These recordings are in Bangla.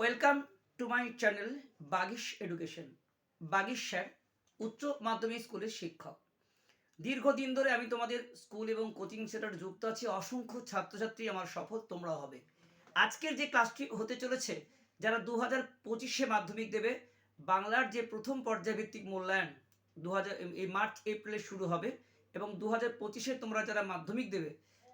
Welcome to my channel Bagish education Bagish sir উচ্চ মাধ্যমিক স্কুলের শিক্ষক। দীর্ঘদিন ধরে আমি তোমাদের স্কুল এবং কোচিং সেন্টার যুক্ত আছি। অসংখ্য ছাত্রছাত্রী আমার সফল, তোমরাও হবে। আজকের যে ক্লাসটি হতে চলেছে, যারা দু হাজার পঁচিশে মাধ্যমিক দেবে, বাংলার যে প্রথম পর্যায়ভিত্তিক মূল্যায়ন দু হাজার এই মার্চ, এপ্রিলে শুরু হবে এবং দু হাজার পঁচিশে তোমরা যারা মাধ্যমিক দেবে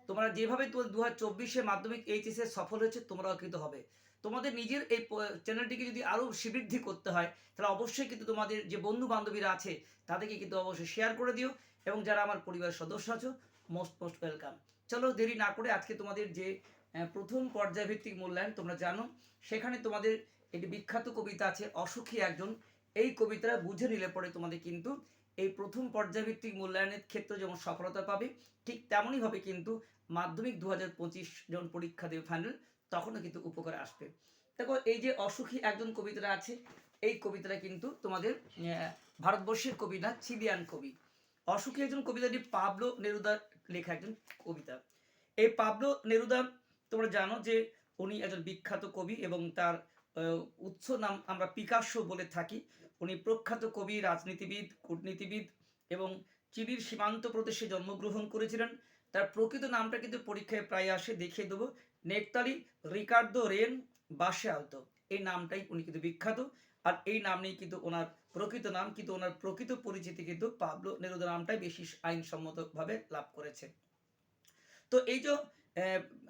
তোমরা যেভাবে দু হাজার চব্বিশে মাধ্যমিক এইচএসে সফল হয়েছে, তোমরাও কিন্তু হবে। তোমাদের নিজের এই চ্যানেলটিকে যদি আরও শ্রীবৃদ্ধি করতে হয়, তাহলে অবশ্যই কিন্তু তোমাদের যে বন্ধু বান্ধবীরা আছে, তাদেরকে কিন্তু অবশ্যই শেয়ার করে দিও এবং যারা আমার পরিবারের সদস্য আছো মোস্ট মোস্ট ওয়েলকাম চলো দেরি না করে আজকে তোমাদের যে প্রথম পর্যায়ভিত্তিক মূল্যায়ন তোমরা জানো, সেখানে তোমাদের একটি বিখ্যাত কবিতা আছে, অসুখী একজন। এই কবিতাটা বুঝে নিলে পরে তোমাদের কিন্তু এই প্রথম পর্যায়ভিত্তিক মূল্যায়নের ক্ষেত্রে যেমন সফলতা পাবে, ঠিক তেমনইভাবে কিন্তু মাধ্যমিক দু হাজার পঁচিশ যখন পরীক্ষা দেবে ফাইনাল তখনও কিন্তু উপকারে আসবে। দেখো, এই যে অসুখী একজন কবিতাটা আছে, এই কবিতাটা কিন্তু তোমাদের ভারতবর্ষের কবি না, চিলিয়ান কবি। অসুখী একজন কবিতাটি পাবলো নেরুদার লেখা একজন কবিতা। এই পাবলো নেরুদা, তোমরা জানো যে উনি একজন বিখ্যাত কবি এবং তার উৎস নাম আমরা পিকাসো বলে থাকি। উনি প্রখ্যাত কবি, রাজনীতিবিদ, কূটনীতিবিদ এবং চিলির সীমান্ত প্রদেশে জন্মগ্রহণ করেছিলেন। তার প্রকৃত নামটা কিন্তু পরীক্ষায় প্রায় আসে, দেখিয়ে দেবো। নেকতালি রিকার্দো রেন বাসে আলতো এই নামটাই উনি কিন্তু বিখ্যাত। আর এই নাম নিয়ে কিন্তু ওনার প্রকৃত নাম, কিন্তু ওনার প্রকৃত পরিচিতি কিন্তু পাবলো নেরুদা নামটাই বেশি আইনসম্মতভাবে লাভ করেছে। তো এই যে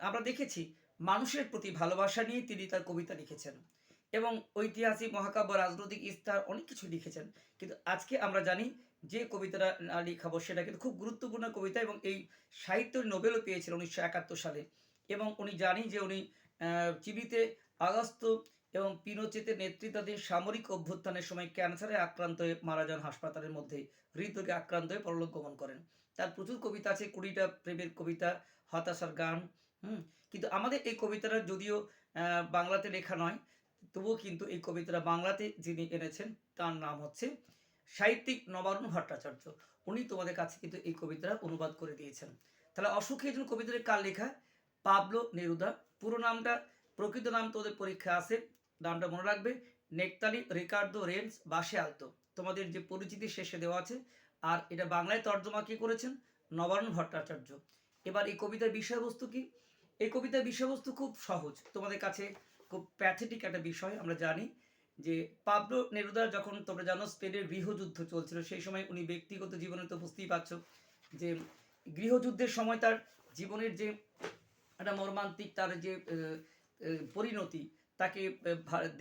আমরা দেখেছি, মানুষের প্রতি ভালোবাসা নিয়ে তিনি তার কবিতা লিখেছেন এবং ঐতিহাসিক, মহাকাব্য, রাজনৈতিক ইস্তার অনেক কিছু লিখেছেন। কিন্তু আজকে আমরা জানি যে কবিতাটা লিখাবো সেটা কিন্তু খুব গুরুত্বপূর্ণ কবিতা এবং এই সাহিত্য নোবেলও পেয়েছিলেন উনিশশো একাত্তর সালে। এবং উনি জানি যে উনি চিলিতে আগস্ত এবং পিনোচেতের নেতৃত্বাধীন সামরিক অভ্যুত্থানের সময় ক্যান্সারে আক্রান্ত হয়ে মারা যান হাসপাতালের মধ্যে। হৃদরোগে আক্রান্ত হয়ে পরলোক গমন করেন। তার প্রচুর কবিতা আছে, কুড়িটা প্রেমের কবিতা, হতাশার গান, হুম। কিন্তু আমাদের এই কবিতাটা যদিও বাংলাতে লেখা নয়, তবুও কিন্তু এই কবিতাটা বাংলাতে যিনি এনেছেন, তার নাম হচ্ছে সাহিত্যিক নবারুণ ভট্টাচার্য। উনি তোমাদের কাছে কিন্তু এই কবিতাটা অনুবাদ করে দিয়েছেন। তাহলে অসুখী একজন কবিতার কার লেখা? Pablo Neruda. পুরো নামটা, প্রকৃত নাম তোদের পরীক্ষা আছে। নামটা মনে রাখবে, নেকতালি রিকার্দো রেন্স বাসে আলতো। তোমাদের যে পরিচিতি শেষে দেওয়া আছে, আর এটা বাংলায় তর্জমা কে করেছেন? নবারুণ ভট্টাচার্য। এবার এই কবিতার বিষয়বস্তু কি? এই কবিতার বিষয়বস্তু খুব সহজ। তোমাদের কাছে খুব প্যাথেটিক একটা বিষয় আমরা জানি। যে পাবলো নেরুদা যখন তোমরা জানো স্পেনের গৃহযুদ্ধ চলছিল, সেই সময় উনি ব্যক্তিগত জীবনে তো বুঝতেই পারছ যে গৃহযুদ্ধের সময় তার জীবনের যে একটা মর্মান্তিক তার যে পরিণতি, তাকে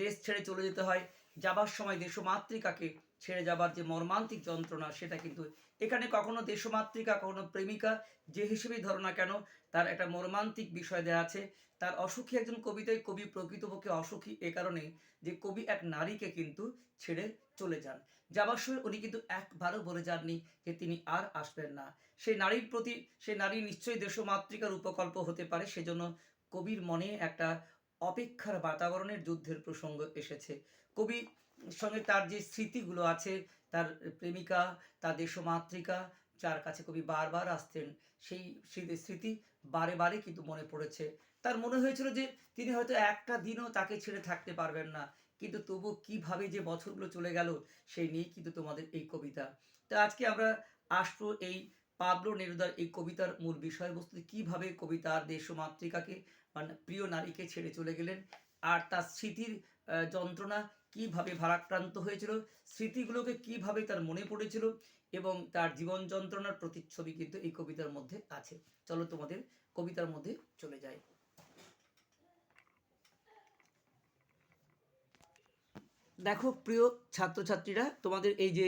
দেশ ছেড়ে চলে যেতে হয়। যাবার সময় দেশ মাতৃকাকে ছেড়ে যাবার যে মর্মান্তিক যন্ত্রণা, সেটা কিন্তু এখানে কখনো দেশমাতৃকা, কখনো প্রেমিকা, যে হিসেবেই ধরো না কেন, তার একটা মর্মান্তিক বিষয় দেওয়া আছে। তার অসুখী একজন কবিতায় কবি প্রকৃতপক্ষে অসুখী এ কারণে যে কবি এক নারীকে কিন্তু ছেড়ে চলে যান। যাবার সময় উনি কিন্তু একবারও বলে যাননি যে তিনি আর আসবেন না। সেই নারীর প্রতি সেই নারী নিশ্চয়ই দেশমাতৃকার উপকল্প হতে পারে, সেজন্য কবির মনে একটা অপেক্ষার বাতাবরণের যুদ্ধের প্রসঙ্গ এসেছে। কবি সঙ্গে তার যে স্মৃতিগুলো আছে তার প্রেমিকা, তার দেশমাতৃকা যার কাছে কবি বারবার আসতেন, সেই স্মৃতি বারে বারে কিন্তু মনে পড়েছে। তার মনে হয়েছিল যে তিনি হয়তো একটা দিনও তাকে ছেড়ে থাকতে পারবেন না, কিন্তু তবু কীভাবে যে বছরগুলো চলে গেল সেই নিয়েই কিন্তু তোমাদের এই কবিতা। তো আজকে আমরা আসব এই পাবলো নেরুদার এই কবিতার মূল বিষয়বস্তু কীভাবে কবিতার দেশমাতৃকাকে মানে প্রিয় নারীকে ছেড়ে চলে গেলেন, আর তার স্মৃতির যন্ত্রণা কীভাবে ভারাক্রান্ত হয়েছিল, স্মৃতিগুলোকে কীভাবে তার মনে পড়েছিল এবং তার জীবন যন্ত্রণার প্রতিচ্ছবি কিন্তু এই কবিতার মধ্যে আছে। চলো তোমাদের কবিতার মধ্যে চলে যাই। দেখো, প্রিয় ছাত্রছাত্রীরা, তোমাদের এই যে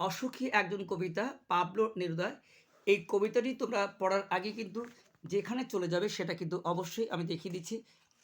অসুখী একজন কবিতা, পাবলো নেরুদা এই কবিতাটি তোমরা পড়ার আগে কিন্তু যেখানে চলে যাবে সেটা কিন্তু অবশ্যই আমি দেখিয়ে দিচ্ছি।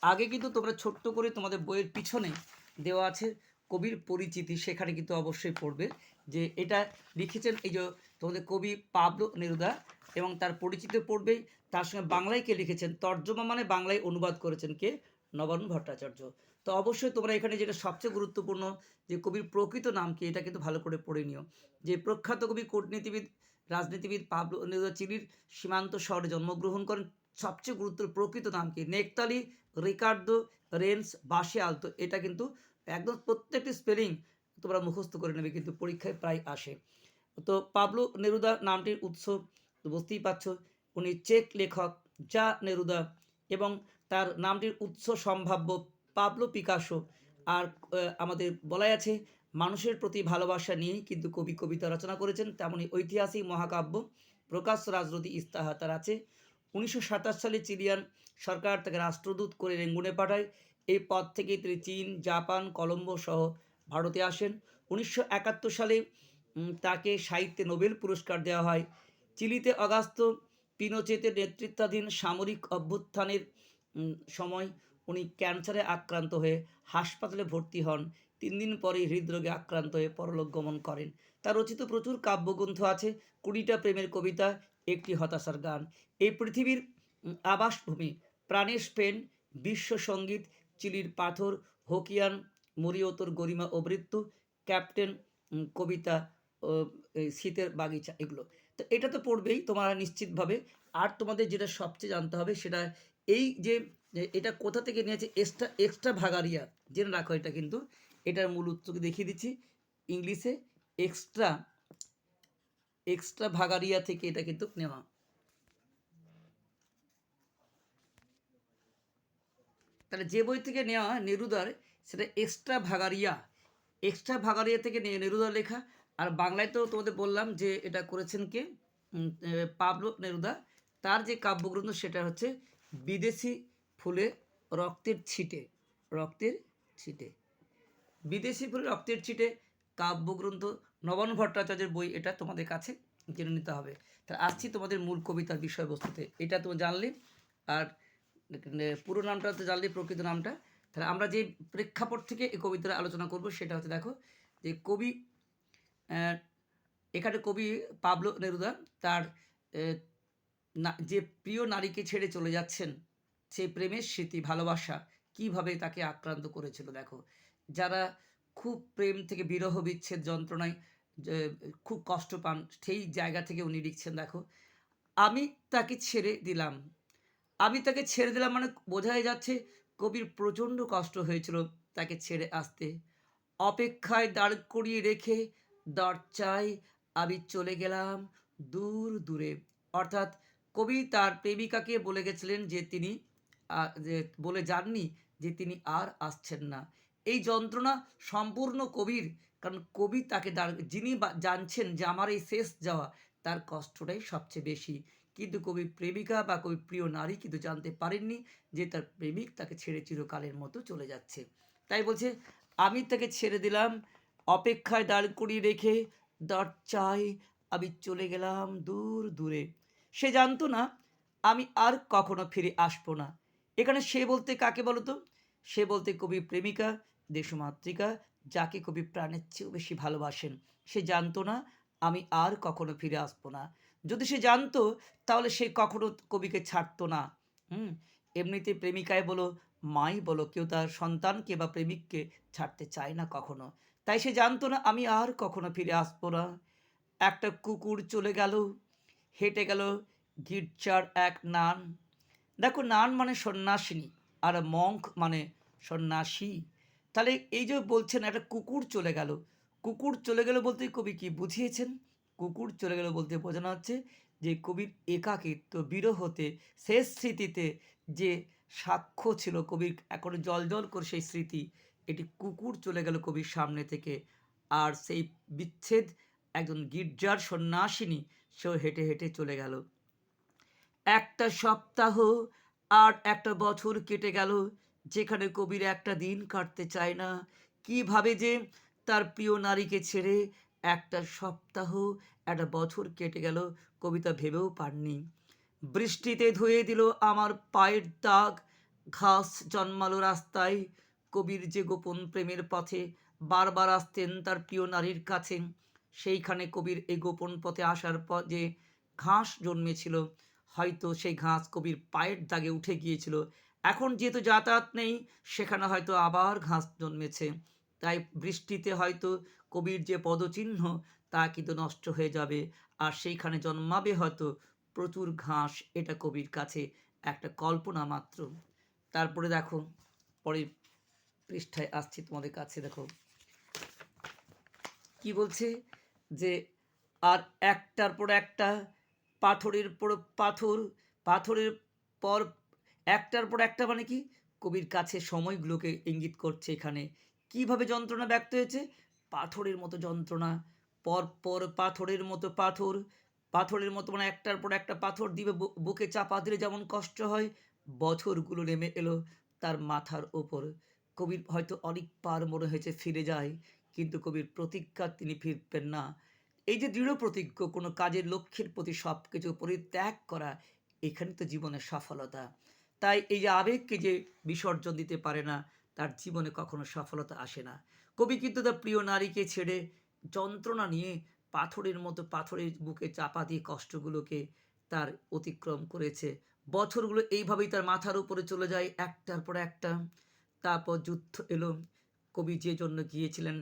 আগে কিন্তু তোমরা ছোট্ট করে তোমাদের বইয়ের পিছনে দেওয়া আছে কবির পরিচিতি সেখানে কিন্তু অবশ্যই পড়বে যে এটা লিখেছেন এই যে তোমাদের কবি পাবলো নেরুদা এবং তার পরিচিতি পড়বেই। তার সঙ্গে বাংলায় কে লিখেছেন? তর্জমা মানে বাংলায় অনুবাদ করেছেন কে? নবারুণ ভট্টাচার্য। তো অবশ্যই তোমরা এখানে যেটা সবচেয়ে গুরুত্বপূর্ণ যে কবির প্রকৃত নাম কি, এটা কিন্তু ভালো করে পড়ে নিও। যে প্রখ্যাত কবি, কূটনীতিবিদ, রাজনীতিবিদ পাবলো নেরুদা চিলির সীমান্ত শহরে জন্মগ্রহণ করেন সবচেয়ে গুরুত্ব প্রকৃত নাম কি? নেকতালি রিকার্ডো রেন্স বাসে আলতো এটা কিন্তু একদম প্রত্যেকটি স্পেলিং তোমরা মুখস্থ করে নেবে, কিন্তু পরীক্ষায় প্রায় আসে। তো পাবলো নেরুদা নামটির উৎস বুঝতেই পারছ, উনি চেক লেখক যা নেরুদা এবং তার নামটির উৎস সম্ভাব্য পাবলো পিকাসো। আর আমাদের বলাই আছে, মানুষের প্রতি ভালোবাসা নিয়েই কিন্তু কবি কবিতা রচনা করেছেন, তেমনি ঐতিহাসিক মহাকাব্য প্রকাশ রাজনৈতিক ইস্তাহার তার আছে। উনিশশো সাতাশ সালে চিলিয়ান সরকার তাকে রাষ্ট্রদূত করে রেঙ্গুনে পাঠায়। এই পদ থেকে তিনি চীন, জাপান, কলম্বো সহ ভারতে আসেন। উনিশশো একাত্তর সালে তাকে সাহিত্যে নোবেল পুরস্কার দেওয়া হয়। চিলিতে অগাস্ত পিনোচেতের নেতৃত্বাধীন সামরিক অভ্যুত্থানের সময় উনি ক্যান্সারে আক্রান্ত হয়ে হাসপাতালে ভর্তি হন। তিন দিন পরে হৃদরোগে আক্রান্ত হয়ে পরলোক গমন করেন। তার রচিত প্রচুর কাব্যগ্রন্থ আছে। কুড়িটা প্রেমের কবিতা একটি হতাশার গান। এই পৃথিবীর আবাসভূমি প্রাণের স্পেন, বিশ্ব সংগীত, চিলির পাথর, হোকিয়ান মরিয়তর গরিমা মৃত্যু, ক্যাপ্টেন কবিতা শীতের বাগিচা, এগুলো। তো এটা তো পড়বেই তোমরা নিশ্চিতভাবে। আর তোমাদের যেটা সবচেয়ে জানতে হবে সেটা এই যে এটা কোথা থেকে নিয়েছে এক্সট্রা এক্সট্রা ভাগারিয়া, জেনে রাখো এটা কিন্তু। এটার মূল উৎসকে দেখিয়ে দিচ্ছি? ইংলিশে এক্সট্রা এক্সট্রা ভাগারিয়া থেকে এটা কিন্তু নেওয়া। তাহলে যে বই থেকে নেওয়া নেরুদার, সেটা এক্সট্রা ভাগারিয়া এক্সট্রা ভাগারিয়া থেকে নে- নেরুদার লেখা। আর বাংলায় তো তোমাদের বললাম যে এটা করেছেন কে? Pablo Neruda. তার যে কাব্যগ্রন্থ, সেটা হচ্ছে বিদেশি ফুলে রক্তের ছিটে। রক্তের ছিটে। বিদেশি ফুলে রক্তের ছিটে কাব্যগ্রন্থ নবন ভট্টাচার্যের বই এটা তোমাদের কাছে জেনে নিতে হবে। তা আসছি তোমাদের মূল কবিতার বিষয়বস্তুতে। এটা তো জানলে আর পুরো নামটা তো জানলে, প্রকৃত নামটা। তাহলে আমরা যে প্রেক্ষাপট থেকে এই কবিতার আলোচনা করব সেটা হচ্ছে দেখো যে কবি এখানে কবি পাবলো নেরুদা তার যে প্রিয় নারীকে ছেড়ে চলে যাচ্ছেন সেই প্রেমের স্মৃতি, ভালোবাসা কীভাবে তাকে আক্রান্ত করেছিল দেখো। যারা খুব প্রেম থেকে বিরহ বিচ্ছেদ যন্ত্রণায় খুব কষ্ট পান, সেই জায়গা থেকে উনি লিখছেন, দেখো, আমি তাকে ছেড়ে দিলাম। আমি তাকে ছেড়ে দিলাম মানে বোঝাই যাচ্ছে কবির প্রচণ্ড কষ্ট হয়েছিল তাকে ছেড়ে আসতে। অপেক্ষায় দাঁড় করিয়ে রেখে দরজায় আমি চলে গেলাম দূর দূরে। অর্থাৎ কবি তার প্রেমিকাকে বলে গেছিলেন যে তিনি বলে যাননি যে তিনি আর আসছেন না। এই যন্ত্রণা সম্পূর্ণ কবির। কারণ কবি তাকে যিনি জানছেন যে আমার এই শেষ যাওয়া, তার কষ্টটাই সবচেয়ে বেশি। কিন্তু কবি প্রেমিকা বা কবি প্রিয় নারী কিন্তু জানতে পারেননি যে তার প্রেমিক তাকে ছেড়ে চিরকালের মতো চলে যাচ্ছে। তাই বলছে, আমি তাকে ছেড়ে দিলাম, অপেক্ষায় দাঁড় করিয়ে রেখে দরজায় আমি চলে গেলাম দূর দূরে। সে জানতো না, আমি আর কখনো ফিরে আসব না। এখানে সে বলতে কাকে বলতো? সে বলতে কবি প্রেমিকা দেশমাতৃকা যাকে কবি প্রাণের চেয়েও বেশি ভালোবাসেন, সে জানতো না, আমি আর কখনো ফিরে আসব না। যদি সে জানতো, তাহলে সে কখনো কবিকে ছাড়তো না। হুম, এমনিতে প্রেমিকায় বলো, মাই বলো, কেউ তার সন্তানকে বা প্রেমিককে ছাড়তে চায় না কখনো। তাই সে জানতো না, আমি আর কখনো ফিরে আসব না। একটা কুকুর চলে গেল, হেঁটে গেল গির্জার এক নান। দেখো, নান মানে সন্ন্যাসিনী, আর মঙ্ক মানে সন্ন্যাসী। তাহলে এই যে বলছেন একটা কুকুর চলে গেল। কুকুর চলে গেল বলতে কবি কি বুঝিয়েছেন? কুকুর চলে গেল বলতে বোঝানো হচ্ছে যে কবির একাকিত্ব বিরহতে শেষ স্মৃতিতে যে সাক্ষ্য ছিল কবির এখন জল জল করে সেই স্মৃতি, এটি কুকুর চলে গেল কবির সামনে থেকে। আর সেই বিচ্ছেদ একজন গির্জার সন্ন্যাসিনী সেও হেঁটে হেঁটে চলে গেল। একটা সপ্তাহ আর একটা বছর কেটে গেল। যেখানে কবির একটা দিন কাটতে চায় না কীভাবে যে তার প্রিয় নারীকে ছেড়ে একটা সপ্তাহ, একটা বছর কেটে গেল, কবিতা ভেবেও পাননি। বৃষ্টিতে ধুয়ে দিল আমার পায়ের দাগ, ঘাস জন্মালো রাস্তায়, কবির যে গোপন প্রেমের পথে বারবার আসতেন তার প্রিয় নারীর কাছে। সেইখানে কবির এই গোপন পথে আসার পর যে ঘাস জন্মেছিল, হয়তো সেই ঘাস কবির পায়ের দাগে উঠে গিয়েছিল এখন যেহেতু যাতায়াত নেই, সেখানে হয়তো আবার ঘাস জন্মেছে। তাই বৃষ্টিতে হয়তো কবির যে পদচিহ্ন, তা কিন্তু নষ্ট হয়ে যাবে। আর সেইখানে জন্মাবে হয়তো প্রচুর ঘাস, এটা কবির কাছে একটা কল্পনা মাত্র। তারপরে দেখো, পরের পৃষ্ঠায় আসছি তোমাদের কাছে, দেখো। কি বলছে? যে, আর একটার পর একটা পাথরের পর পাথর, পাথরের পর একটার পর একটা মানে কি? কবির কাছে সময়গুলোকে ইঙ্গিত করছে এখানে। কীভাবে যন্ত্রণা ব্যক্ত হয়েছে? পাথরের মতো যন্ত্রণা। পর পর পাথরের মতো পাথর। পাথরের মতো মানে একটার পর একটা পাথর দিবে বুকে চাপা দিলে যেমন কষ্ট হয়, বছরগুলো নেমে এলো তার মাথার ওপর। কবির হয়তো অনেক পার মনে হয়েছে ফিরে যায়, কিন্তু কবির প্রতিজ্ঞা তিনি ফিরবেন না। এই যে দৃঢ় প্রতিজ্ঞ, কোনো কাজের লক্ষ্যের প্রতি সব কিছু পরিত্যাগ করা, এখানে তো জীবনের সফলতা। তাই এই যে আবেগকে যে বিসর্জন দিতে পারে না, তার জীবনে কখনো সফলতা আসে না। কবি কিন্তু তার প্রিয় নারীকে ছেড়ে যন্ত্রণা নিয়ে পাথরের মতো পাথরের বুকে চাপা দিয়ে কষ্টগুলোকে তার অতিক্রম করেছে। বছরগুলো এইভাবেই তার মাথার উপরে চলে যায়, একটার পর একটা। তারপর যুদ্ধ এলো। কবি যে জন্য গিয়েছিলেন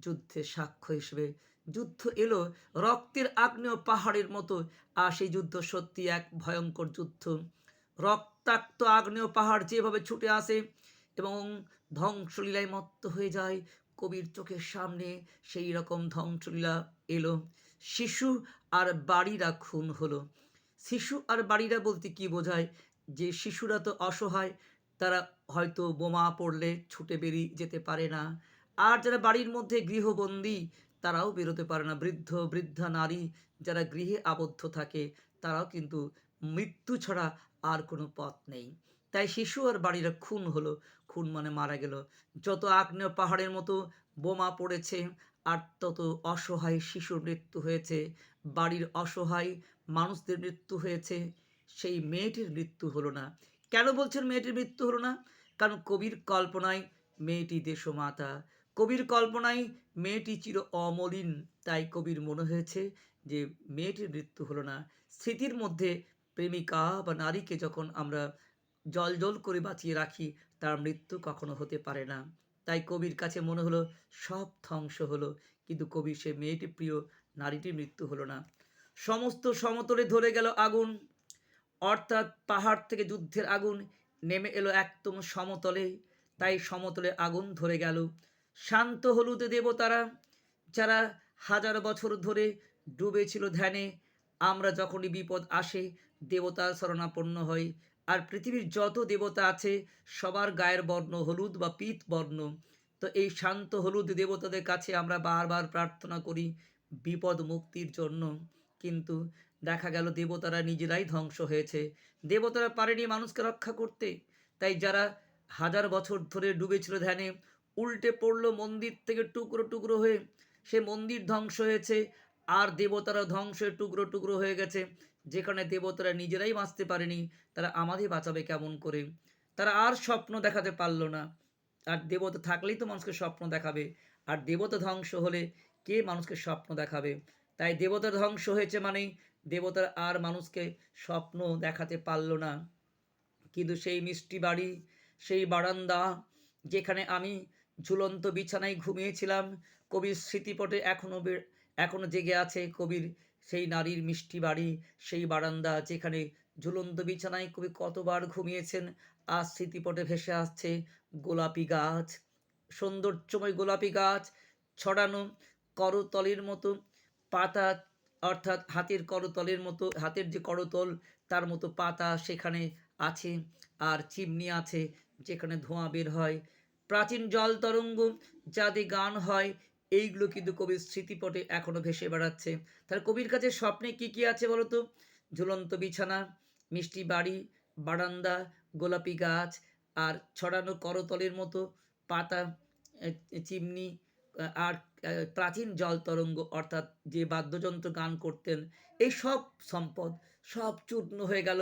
যুদ্ধের সাক্ষ্য হিসেবে। যুদ্ধ এলো, রক্তের আগ্নেয় পাহাড়ের মতো। আর সেই যুদ্ধ সত্যি এক ভয়ঙ্কর যুদ্ধ। রক্তাক্ত আগ্নেয় পাহাড় যেভাবে ছুটে আসে এবং ধ্বংসলীলায় মত্ত হয়ে যায়, কবির চোখের সামনে সেই রকম ধ্বংসলীলা এলো। শিশু আর বাড়িরা খুন হলো। শিশু আর বাড়িরা বলতে কি বোঝায়? যে শিশুরা তো অসহায়, তারা হয়তো বোমা পড়লে ছুটে বেরিয়ে যেতে পারে না। আর যারা বাড়ির মধ্যে গৃহবন্দী, তারাও বেরোতে পারে না। বৃদ্ধ, বৃদ্ধা, নারী যারা গৃহে আবদ্ধ থাকে, তারাও কিন্তু মৃত্যু ছাড়া আর কোনো পথ নেই। তাই শিশু আর বাড়িরা খুন হলো। খুন মানে মারা গেল। যত আগ্নেয় পাহাড়ের মতো বোমা পড়েছে আর তত অসহায় শিশুর মৃত্যু হয়েছে। বাড়ির অসহায় মানুষদের মৃত্যু হয়েছে। সেই মেয়েটির মৃত্যু হলো না। কেন বলছেন মেয়েটির মৃত্যু হলো না? কারণ কবির কল্পনায় মেয়েটি দেশমাতা। কবির কল্পনায় মেয়েটি চির অমলিন। তাই কবির মনে হয়েছে যে মেয়েটির মৃত্যু হলো না। স্মৃতির মধ্যে প্রেমিকা বা নারীকে যখন আমরা জল জল করে বাঁচিয়ে রাখি, তার মৃত্যু কখনো হতে পারে না। তাই কবির কাছে মনে হলো, সব ধ্বংস হলো। কিন্তু কবির সে মেয়েটি প্রিয়, নারীটির মৃত্যু হলো না। সমস্ত সমতলে ধরে গেল আগুন। অর্থাৎ পাহাড় থেকে যুদ্ধের আগুন নেমে এলো একদম সমতলে। তাই সমতলে আগুন ধরে গেল। শান্ত হলুদে দেবতারা, যারা হাজার বছর ধরে ডুবেছিল ধ্যানে, আমরা যখনই বিপদ আসে দেবতার শরণাপন্ন হই। আর পৃথিবীর যত দেবতা আছে, সবার গায়ের বর্ণ হলুদ বা পীত বর্ণ। তো এই শান্ত হলুদ দেবতাদের কাছে আমরা বারবার প্রার্থনা করি বিপদ মুক্তির জন্য। কিন্তু দেখা গেল দেবতারা নিজেরাই ধ্বংস হয়েছে। দেবতারা পারেনি মানুষকে রক্ষা করতে। তাই যারা হাজার বছর ধরে ডুবেছিল ধ্যানে, উল্টে পড়ল মন্দির থেকে টুকরো টুকরো হয়ে, সে মন্দির ধ্বংস হয়েছে। আর দেবতারা ধ্বংস হয়ে টুকরো টুকরো হয়ে গেছে। যেখানে দেবতারা নিজেরাই বাঁচতে পারেনি, তারা আমাদের বাঁচাবে কেমন করে? তারা আর স্বপ্ন দেখাতে পারল না। আর দেবতা থাকলেই তো মানুষকে স্বপ্ন দেখাবে। আর দেবতা ধ্বংস হলে কে মানুষকে স্বপ্ন দেখাবে? তাই দেবতা ধ্বংস হয়েছে মানেই দেবতার আর মানুষকে স্বপ্ন দেখাতে পারল না। কিন্তু সেই মিষ্টি বাড়ি, সেই বারান্দা যেখানে আমি ঝুলন্ত বিছানায় ঘুমিয়েছিলাম, কবির স্মৃতিপটে এখনও এখনও জেগে আছে কবির সেই নারীর মিষ্টি বাড়ি, সেই বারান্দা যেখানে ঝুলন্ত বিছানায় কবি কতবার ঘুমিয়েছেন আর স্মৃতিপটে ভেসে আসছে গোলাপি গাছ। সৌন্দর্যময় গোলাপি গাছ, ছড়ানো করতলের মতো, পাতা অর্থাৎ হাতের করতলের মতো, হাতের যে করতল, তার মতো পাতা সেখানে আছে আর চিমনি আছে যেখানে ধোঁয়া বের হয়। প্রাচীন জল তরঙ্গ যাতে গান হয় এইগুলো কিন্তু কবির স্মৃতিপটে এখনও ভেসে বেড়াচ্ছে। তার কবির কাছে স্বপ্নে কি কি আছে বলতো ঝুলন্ত বিছানা, মিষ্টি বাড়ি, বারান্দা, গোলাপি গাছ আর ছড়ানো করতলের মতো পাতা চিমনি আর প্রাচীন জল তরঙ্গ অর্থাৎ যে বাদ্যযন্ত্র গান করতেন, এই সব সম্পদ সব চূর্ণ হয়ে গেল,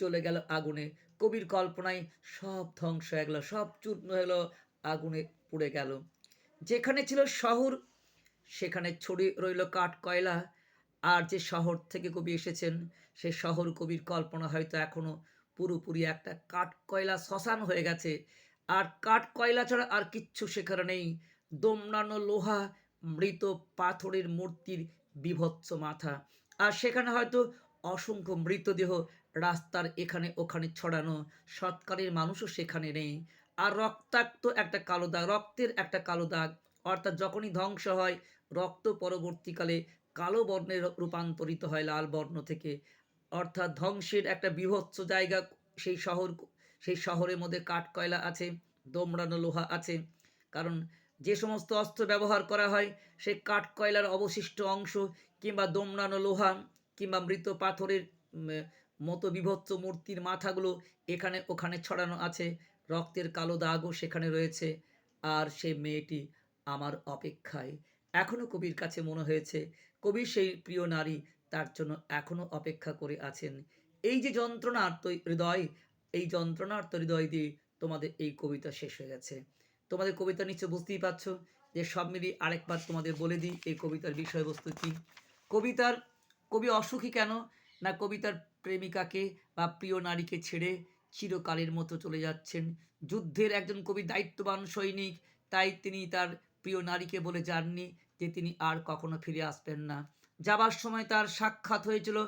চলে গেল আগুনে। কবির কল্পনায় সব ধ্বংস হয়ে গেল, সব চূর্ণ হলো আগুনে পুড়ে গেল। যেখানে ছিল শহর, সেখানে ছড়িয়ে রইল কাঠ কয়লা। আর যে শহর থেকে কবি এসেছেন, সে শহর কবির কল্পনা হয়তো এখনও পুরোপুরি একটা কাঠ কয়লা শ্মশান হয়ে গেছে। আর কাঠ কয়লা ছাড়া আর কিচ্ছু সেখানে নেই। দমনানো লোহা, মৃত পাথরের মূর্তির বিভৎস মাথা। আর সেখানে হয়তো অসংখ্য মৃতদেহ রাস্তার এখানে ওখানে ছড়ানো। সৎকারের মানুষও সেখানে নেই। আর রক্তাক্ত একটা কালো দাগ, রক্তের একটা কালো দাগ। অর্থাৎ যখনই ধ্বংস হয়, রক্ত পরবর্তীকালে কালো বর্ণে রূপান্তরিত হয় লাল বর্ণ থেকে। অর্থাৎ ধ্বংসের একটা বিভৎস জায়গা সেই শহর, সেই শহরের মধ্যে কাঠকয়লা আছে, দোমড়ানো লোহা আছে। কারণ যে সমস্ত অস্ত্র ব্যবহার করা হয় সেই কাঠকয়লার অবশিষ্ট অংশ কিংবা দোমড়ানো লোহা কিংবা মৃত পাথরের মতো বিভৎস মূর্তির মাথাগুলো এখানে ওখানে ছড়ানো আছে। রক্তের কালো দাগও সেখানে রয়েছে। আর সেই মেয়েটি আমার অপেক্ষায়। এখনও কবির কাছে মনে হয়েছে কবি সেই প্রিয় নারী তার জন্য এখনও অপেক্ষা করে আছেন। এই যে যন্ত্রণার তৈ- হৃদয়, এই যন্ত্রণার তো হৃদয় দিয়ে তোমাদের এই কবিতা শেষ হয়ে গেছে। তোমাদের কবিতা নিশ্চয় বুঝতেই পারছ যে সব মিলিয়ে আরেকবার তোমাদের বলে দিই এই কবিতার বিষয়বস্তু কী। কবিতার, কবি অসুখী কেন? না কবিতার প্রেমিকাকে বা প্রিয় নারীকে ছেড়ে চিরকালের মতো চলে যাচ্ছেন। যুদ্ধের একজন কবি দায়িত্ববান সৈনিক, তাই তিনি তার প্রিয় নারীকে বলে যাননি যে তিনি আর কখনো ফিরে আসবেন না। যাবার সময় তার সাক্ষাৎ হয়েছিল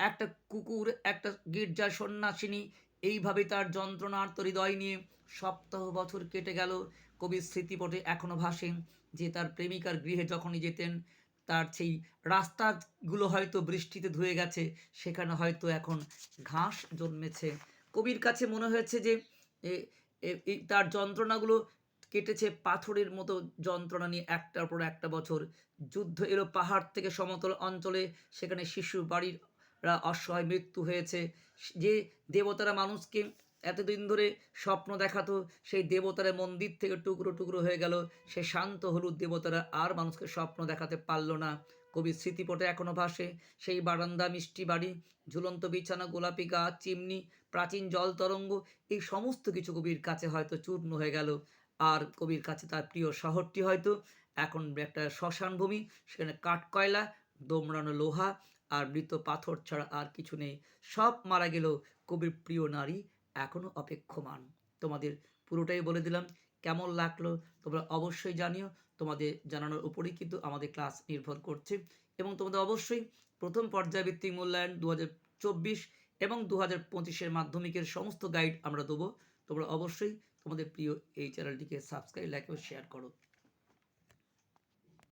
একটা কুকুর, একটা গির্জার সন্ন্যাসিনী। এইভাবে তার যন্ত্রণার্ত হৃদয় নিয়ে সপ্তাহ বছর কেটে গেল। কবির স্মৃতিপটে এখনও ভাসেন যে তার প্রেমিকার গৃহে যখনই যেতেন, তার সেই রাস্তাগুলো হয়তো বৃষ্টিতে ধুয়ে গেছে, সেখানে হয়তো এখন ঘাস জন্মেছে। কবির কাছে মনে হয়েছে যে তার যন্ত্রণাগুলো কেটেছে পাথরের মতো যন্ত্রণা নিয়ে একটার পর একটা বছর। যুদ্ধ এলো পাহাড় থেকে সমতল অঞ্চলে, সেখানে শিশু বাড়ির অসহায় মৃত্যু হয়েছে। যে দেবতারা মানুষকে এতদিন ধরে স্বপ্ন দেখাতো, সেই দেবতারা মন্দির থেকে টুকরো টুকরো হয়ে গেল। সে শান্ত হলুদ দেবতারা আর মানুষকে স্বপ্ন দেখাতে পারল না। কবির স্মৃতিপটে এখনও ভাসে। সেই বারান্দা, মিষ্টি বাড়ি, ঝুলন্ত বিছানা, গোলাপি গাছ, চিমনি, প্রাচীন জল তরঙ্গ, এই সমস্ত কিছু কবির কাছে হয়তো চূর্ণ হয়ে গেল। আর কবির কাছে তার প্রিয় শহরটি হয়তো এখন একটা শ্মশান ভূমি, সেখানে কাঠকয়লা, দোমড়ানো লোহা আর মৃত পাথর ছাড়া আর কিছু নেই। সব মারা গেল কবির প্রিয় নারী এখনও অপেক্ষমান। তোমাদের পুরোটাই বলে দিলাম। কেমন লাগল তোমরা অবশ্যই জানিও। তোমাদের জানানোর উপরেই কিন্তু আমাদের ক্লাস নির্ভর করছে। এবং তোমাদের অবশ্যই প্রথম পর্যায়ভিত্তিক মূল্যায়ন দু এবং দু হাজার পঁচিশের মাধ্যমিকের সমস্ত গাইড আমরা দেবো। তোমরা অবশ্যই তোমাদের প্রিয় এই চ্যানেলটিকে সাবস্ক্রাইব লাইক ও শেয়ার করো।